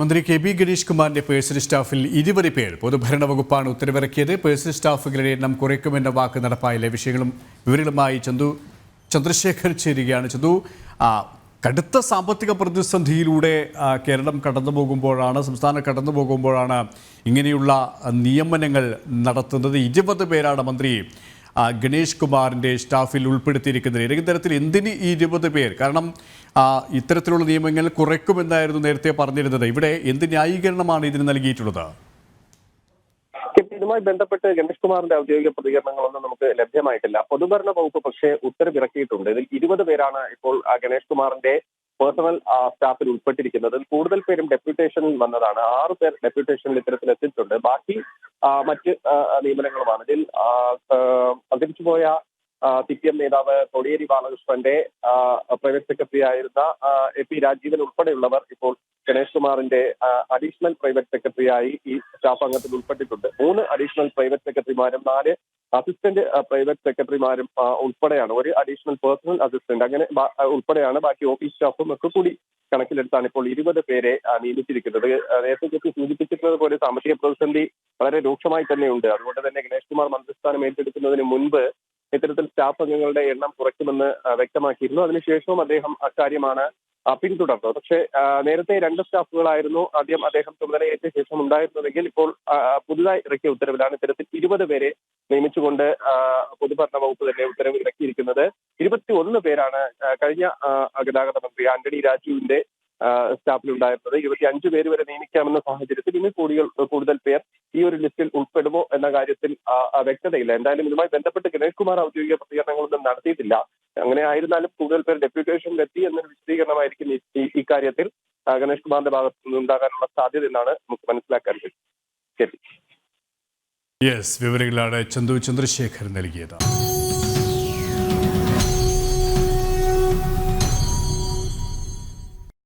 മന്ത്രി K P Ganesh കുമാറിന്റെ personal സ്റ്റാഫിൽ ഇരുപത് പേർ പൊതുഭരണ വകുപ്പാണ് ഉത്തരവിറക്കിയത്. പേഴ്സണൽ സ്റ്റാഫുകളുടെ എണ്ണം കുറയ്ക്കുമെന്ന വാക്ക് നടപ്പായില്ല. വിഷയങ്ങളും വിവരങ്ങളുമായി ചന്തു ചന്ദ്രശേഖർ ചേരുകയാണ്. ചന്തു കടുത്ത സാമ്പത്തിക പ്രതിസന്ധിയിലൂടെ കേരളം കടന്നു പോകുമ്പോഴാണ് സംസ്ഥാനം കടന്നു പോകുമ്പോഴാണ് ഇങ്ങനെയുള്ള നിയമനങ്ങൾ നടത്തുന്നത്. ഇരുപത് പേരാണ് മന്ത്രി ഗണേഷ് കുമാറിന്റെ സ്റ്റാഫിൽ ഉൾപ്പെടുത്തിയിരിക്കുന്നത്. ഏതെങ്കിലും തരത്തിൽ എന്തിന് ഈ ഇരുപത് പേർ? കാരണം ഇത്തരത്തിലുള്ള നിയമങ്ങൾ കുറയ്ക്കുമെന്നായിരുന്നു നേരത്തെ പറഞ്ഞിരുന്നത്. ഇവിടെ എന്ത് ന്യായീകരണമാണ് ഇതിന് നൽകിയിട്ടുള്ളത്? ഇതുമായി ബന്ധപ്പെട്ട് ഗണേഷ് കുമാറിന്റെ ഔദ്യോഗിക പ്രതികരണങ്ങളൊന്നും നമുക്ക് ലഭ്യമായിട്ടില്ല. പൊതുഭരണ വകുപ്പ് പക്ഷേ ഉത്തരവിറക്കിയിട്ടുണ്ട് ഇതിൽ ഇരുപത് പേരാണ് ഇപ്പോൾ ഗണേഷ് കുമാറിന്റെ പേഴ്സണൽ സ്റ്റാഫിൽ ഉൾപ്പെട്ടിരിക്കുന്നത്. കൂടുതൽ പേരും ഡെപ്യൂട്ടേഷനിൽ വന്നതാണ്. ആറ് പേർ ഡെപ്യൂട്ടേഷനിൽ ഇത്തരത്തിൽ എത്തിയിട്ടുണ്ട് ബാക്കി മറ്റ് നിയമനങ്ങളുമാണ്. ഇതിൽ അന്തരിച്ചു പോയ സി പി എം നേതാവ് കോടിയേരി ബാലകൃഷ്ണന്റെ പ്രൈവറ്റ് സെക്രട്ടറി ആയിരുന്ന എ പി രാജീവൻ ഉൾപ്പെടെയുള്ളവർ ഇപ്പോൾ ഗണേഷ് കുമാറിന്റെ അഡീഷണൽ പ്രൈവറ്റ് സെക്രട്ടറിയായി ഈ സ്റ്റാഫ് അംഗത്തിൽ ഉൾപ്പെട്ടിട്ടുണ്ട്. മൂന്ന് അഡീഷണൽ പ്രൈവറ്റ് സെക്രട്ടറിമാരും നാല് അസിസ്റ്റന്റ് പ്രൈവറ്റ് സെക്രട്ടറിമാരും ഉൾപ്പെടെയാണ്. ഒരു അഡീഷണൽ പേഴ്സണൽ അസിസ്റ്റന്റ് അങ്ങനെ ഉൾപ്പെടെയാണ് ബാക്കി ഓഫീസ് സ്റ്റാഫും ഒക്കെ കൂടി കണക്കിലെടുത്താണ് ഇപ്പോൾ ഇരുപത് പേരെ നിയമിച്ചിരിക്കുന്നത്. നേരത്തെ ചേച്ചി സൂചിപ്പിച്ചിരുന്നത് പോലെ സാമ്പത്തിക പ്രതിസന്ധി വളരെ രൂക്ഷമായി തന്നെയുണ്ട്. അതുകൊണ്ട് തന്നെ ഗണേഷ് കുമാർ മന്ത്രിസ്ഥാനം ഏറ്റെടുക്കുന്നതിന് മുൻപ് ഇത്തരത്തിൽ സ്റ്റാഫ് അംഗങ്ങളുടെ എണ്ണം കുറയ്ക്കുമെന്ന് വ്യക്തമാക്കിയിരുന്നു. അതിനുശേഷവും അദ്ദേഹം അക്കാര്യമാണ് പിന്തുടർന്നത്. പക്ഷേ നേരത്തെ രണ്ട് സ്റ്റാഫുകളായിരുന്നു ആദ്യം അദ്ദേഹം ചുമതലയേറ്റ ശേഷം ഉണ്ടായിരുന്നതെങ്കിൽ ഇപ്പോൾ പുതുതായി ഇറക്കിയ ഉത്തരവിലാണ് ഇത്തരത്തിൽ ഇരുപത് പേരെ നിയമിച്ചുകൊണ്ട് പൊതുഭരണ വകുപ്പ് തന്നെ ഉത്തരവ് ഇറക്കിയിരിക്കുന്നത് ഇരുപത്തി ഒന്ന് പേരാണ് കഴിഞ്ഞ ഗതാഗത മന്ത്രി ആന്റണി രാജുവിന്റെ സ്റ്റാഫിൽ ഉണ്ടായിരുന്നത് ഇരുപത്തി അഞ്ച് പേര് വരെ നിയമിക്കാമെന്ന സാഹചര്യത്തിൽ ഇനി കൂടുതൽ കൂടുതൽ പേർ ഈ ഒരു ലിസ്റ്റിൽ ഉൾപ്പെടുമോ എന്ന കാര്യത്തിൽ വ്യക്തതയില്ല. എന്തായാലും ഇതുമായി ബന്ധപ്പെട്ട് ഗണേഷ് കുമാർ ഔദ്യോഗിക പ്രതികരണങ്ങളൊന്നും നടത്തിയിട്ടില്ല. അങ്ങനെ ആയിരുന്നാലും കൂടുതൽ പേർ ഡെപ്യൂട്ടേഷനിൽ എത്തി എന്നൊരു വിശദീകരണമായിരിക്കും ഇക്കാര്യത്തിൽ ഗണേഷ് കുമാറിന്റെ ഭാഗത്തു നിന്നുണ്ടാകാനുള്ള സാധ്യത എന്നാണ് നമുക്ക് മനസ്സിലാക്കാൻ കഴിയും യെസ് വിവരങ്ങളാണ് ചന്തു ചന്ദ്രശേഖർ നൽകിയത്.